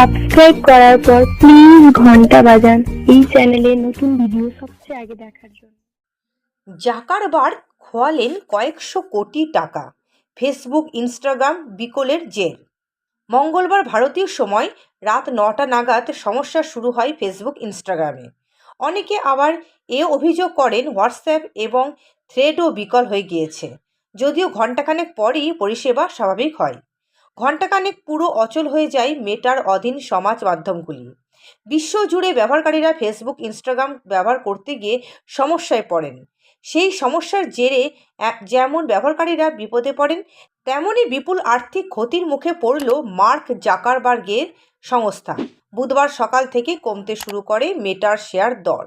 Subscribe করার পর please ঘণ্টা বাজান। এই চ্যানেলে নতুন ভিডিও সবচেয়ে আগে দেখার জন্য। জাকারবার্গ খোয়ালেন কয়েকশো কোটি টাকা। ফেসবুক ইনস্টাগ্রাম বিকলের জের। মঙ্গলবার ভারতীয় সময় রাত নটা নাগাদ সমস্যা শুরু হয় ফেসবুক ইনস্টাগ্রামে অনেকে আবার এ অভিযোগ করেন হোয়াটসঅ্যাপ এবং থ্রেডও বিকল হয়ে গিয়েছে। যদিও ঘণ্টাখানেক পরই পরিষেবা স্বাভাবিক হয়। ঘণ্টাখানেক পুরো অচল হয়ে যায় মেটার অধীন সমাজ মাধ্যমগুলি। বিশ্বজুড়ে ব্যবহারকারীরা ফেসবুক ইনস্টাগ্রাম ব্যবহার করতে গিয়ে সমস্যায় পড়েন। সেই সমস্যার জেরে যেমন ব্যবহারকারীরা বিপদে পড়েন, তেমনই বিপুল আর্থিক ক্ষতির মুখে পড়ল মার্ক জাকারবার্গের সংস্থা। বুধবার সকাল থেকে কমতে শুরু করে মেটার শেয়ার দর।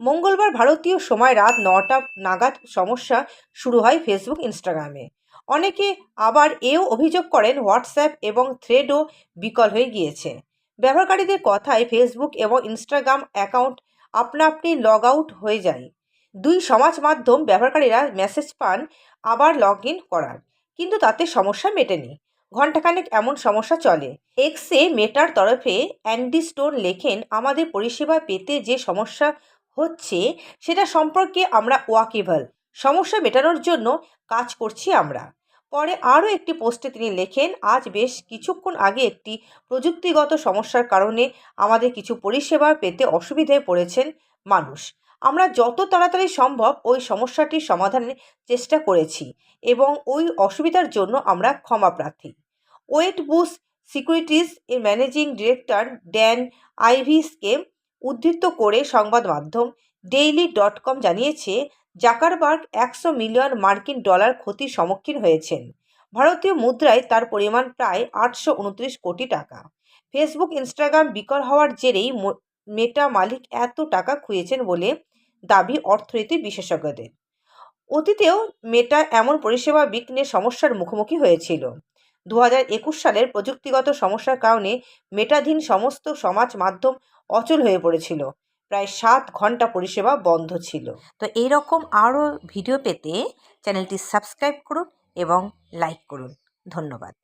মঙ্গলবার ভারতীয় সময় রাত নটা নাগাদ সমস্যা শুরু হয় ফেসবুক ইনস্টাগ্রামে অনেকে আবার এও অভিযোগ করেন হোয়াটসঅ্যাপ এবং থ্রেডও বিকল হয়ে গিয়েছে। ব্যবহারকারীদের কথায় ফেসবুক এবং ইনস্টাগ্রাম অ্যাকাউন্ট আপনা আপনি লগ আউট হয়ে যায়। দুই সমাজ মাধ্যম ব্যবহারকারীরা মেসেজ পান, আবার লগ ইন করার। কিন্তু তাতে সমস্যা মেটেনি। ঘণ্টাখানেক এমন সমস্যা চলে। এক্সে মেটার তরফে অ্যান্ডি স্টোন লেখেন, আমাদের পরিষেবা পেতে যে সমস্যা হচ্ছে সেটা সম্পর্কে আমরা ওয়াকিবল, সমস্যা মেটানোর জন্য কাজ করছি আমরা। পরে আরও একটি পোস্টে তিনি লেখেন, আজ বেশ কিছুক্ষণ আগে একটি প্রযুক্তিগত সমস্যার কারণে আমাদের কিছু পরিষেবা পেতে অসুবিধায় পড়েছেন মানুষ। আমরা যত তাড়াতাড়ি সম্ভব ওই সমস্যাটির সমাধানের চেষ্টা করেছি এবং ওই অসুবিধার জন্য আমরা ক্ষমা প্রার্থী। ওয়েট বুস সিকিউরিটিজ এর ম্যানেজিং ডিরেক্টর ড্যান আইভিসকে উদ্ধৃত করে সংবাদ মাধ্যম ডেইলি ডট কম জানিয়েছে, জাকারবার্গ একশো মিলিয়ন মার্কিন ডলার ক্ষতির সম্মুখীন হয়েছেন। ভারতীয় মুদ্রায় তার পরিমাণ প্রায় আটশো উনত্রিশ কোটি টাকা। ফেসবুক ইনস্টাগ্রাম বিকল হওয়ার জেরেই মেটা মালিক এত টাকা খুইয়েছেন বলে দাবি অর্থনীতি বিশেষজ্ঞদের। অতীতেও মেটা এমন পরিষেবা বিঘ্নের সমস্যার মুখোমুখি হয়েছিল। দু হাজার একুশ সালের প্রযুক্তিগত সমস্যার কারণে মেটাধীন সমস্ত সমাজ মাধ্যম অচল হয়ে পড়েছিল। প্রায় সাত ঘণ্টা পরিষেবা বন্ধ ছিল। তো এইরকম আরও ভিডিও পেতে চ্যানেলটি সাবস্ক্রাইব করুন এবং লাইক করুন। ধন্যবাদ।